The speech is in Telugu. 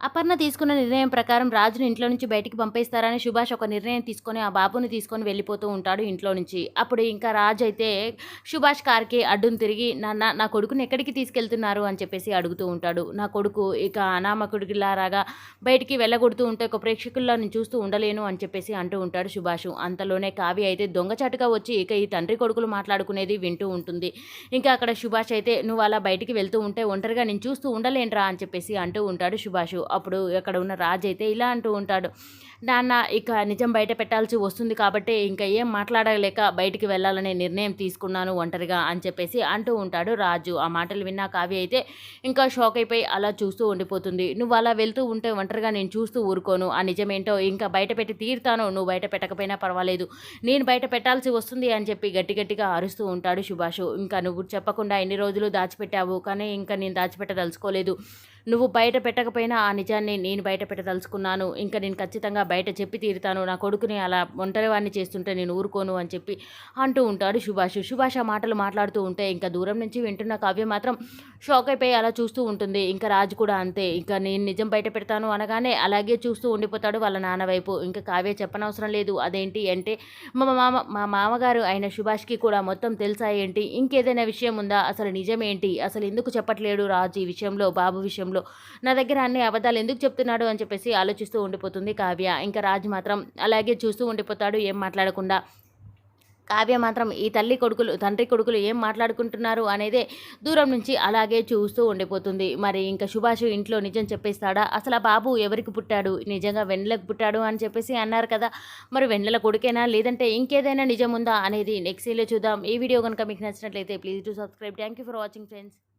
అపర్ణ తీసుకున్న నిర్ణయం ప్రకారం రాజును ఇంట్లో నుంచి బయటికి పంపేస్తారని సుభాష్ ఒక నిర్ణయం తీసుకొని ఆ బాబుని తీసుకొని వెళ్ళిపోతూ ఉంటాడు ఇంట్లో నుంచి. అప్పుడు ఇంకా రాజు అయితే సుభాష్ కార్కి అడ్డును తిరిగి నాన్న నా కొడుకుని ఎక్కడికి తీసుకెళ్తున్నారు? అని చెప్పేసి అడుగుతూ ఉంటాడు. నా కొడుకు ఇక అనామకుడిలారాగా బయటికి వెళ్ళగొడుతూ ఉంటే ఒక ప్రేక్షకుల్లో నేను చూస్తూ ఉండలేను అని చెప్పేసి అంటూ ఉంటాడు సుభాష్. అంతలోనే కావ్య అయితే దొంగచాటుగా వచ్చి ఇక ఈ తండ్రి కొడుకులు మాట్లాడుకునేది వింటూ ఉంటుంది. ఇంకా అక్కడ సుభాష్ అయితే నువ్వు అలా బయటికి వెళ్తూ ఉంటే ఒంటరిగా నేను చూస్తూ ఉండలేనురా అని చెప్పేసి అంటూ ఉంటాడు సుభాష్. అప్పుడు అక్కడ ఉన్న రాజు అయితే ఇలా అంటూ ఉంటాడు. నాన్న ఇక నిజం బయట పెట్టాల్సి వస్తుంది కాబట్టి ఇంకా ఏం మాట్లాడలేక బయటికి వెళ్ళాలనే నిర్ణయం తీసుకున్నాను ఒంటరిగా అని చెప్పేసి అంటూ ఉంటాడు రాజు. ఆ మాటలు విన్నా కావ్య అయితే ఇంకా షాక్ అయిపోయి అలా చూస్తూ ఉండిపోతుంది. నువ్వు అలా వెళ్తూ ఉంటే ఒంటరిగా నేను చూస్తూ ఊరుకోను. ఆ నిజమేంటో ఇంకా బయట పెట్టి తీరుతాను నువ్వు బయట పెట్టకపోయినా పర్వాలేదు. నేను బయట పెట్టాల్సి వస్తుంది అని చెప్పి గట్టి గట్టిగా అరుస్తూ ఉంటాడు సుభాష్. ఇంకా నువ్వు చెప్పకుండా ఎన్ని రోజులు దాచిపెట్టావు? కానీ ఇంకా నేను దాచిపెట్టదలుచుకోలేదు. నువ్వు బయట పెట్టకపోయినా ఆ నిజాన్ని నేను బయట పెట్టదలుచుకున్నాను. ఇంకా నేను ఖచ్చితంగా బయట చెప్పి తీరుతాను. నా కొడుకుని అలా ఒంటరివాడిని చేస్తుంటే నేను ఊరుకోను అని చెప్పి అంటూ ఉంటాడు సుభాష్. సుభాష్ ఆ మాటలు మాట్లాడుతూ ఉంటే ఇంకా దూరం నుంచి వింటున్న కావ్య మాత్రం షాక్ అయిపోయి అలా చూస్తూ ఉంటుంది. ఇంకా రాజు కూడా అంతే. ఇంకా నేను నిజం బయట పెడతాను అనగానే అలాగే చూస్తూ ఉండిపోతాడు వాళ్ళ నాన్న వైపు. ఇంకా కావ్య చెప్పనవసరం లేదు. అదేంటి అంటే మా మామ మా మామగారు అయిన సుభాష్కి కూడా మొత్తం తెలుసా ఏంటి? ఇంకేదైనా విషయం ఉందా? అసలు నిజమేంటి? అసలు ఎందుకు చెప్పట్లేడు రాజు ఈ విషయంలో? బాబు విషయంలో నా దగ్గర అన్ని అబద్ధాలు ఎందుకు చెప్తున్నాడు అని చెప్పేసి ఆలోచిస్తూ ఉండిపోతుంది కావ్య. ఇంకా రాజు మాత్రం అలాగే చూస్తూ ఉండిపోతాడు ఏం మాట్లాడకుండా. కావ్య మాత్రం ఈ తల్లి కొడుకులు తండ్రి కొడుకులు ఏం మాట్లాడుకుంటున్నారు అనేదే దూరం నుంచి అలాగే చూస్తూ ఉండిపోతుంది. మరి ఇంకా సుభాష్ ఇంట్లో నిజం చెప్పేస్తాడా? అసలు ఆ బాబు ఎవరికి పుట్టాడు? నిజంగా వెన్నెలకు పుట్టాడు అని చెప్పేసి అన్నారు కదా. మరి వెన్నెల కొడుకేనా? లేదంటే ఇంకేదైనా నిజం ఉందా అనేది నెక్స్ట్ సీన్లో చూద్దాం. ఈ వీడియో కనుక మీకు నచ్చినట్లయితే please to subscribe. Thank you for watching friends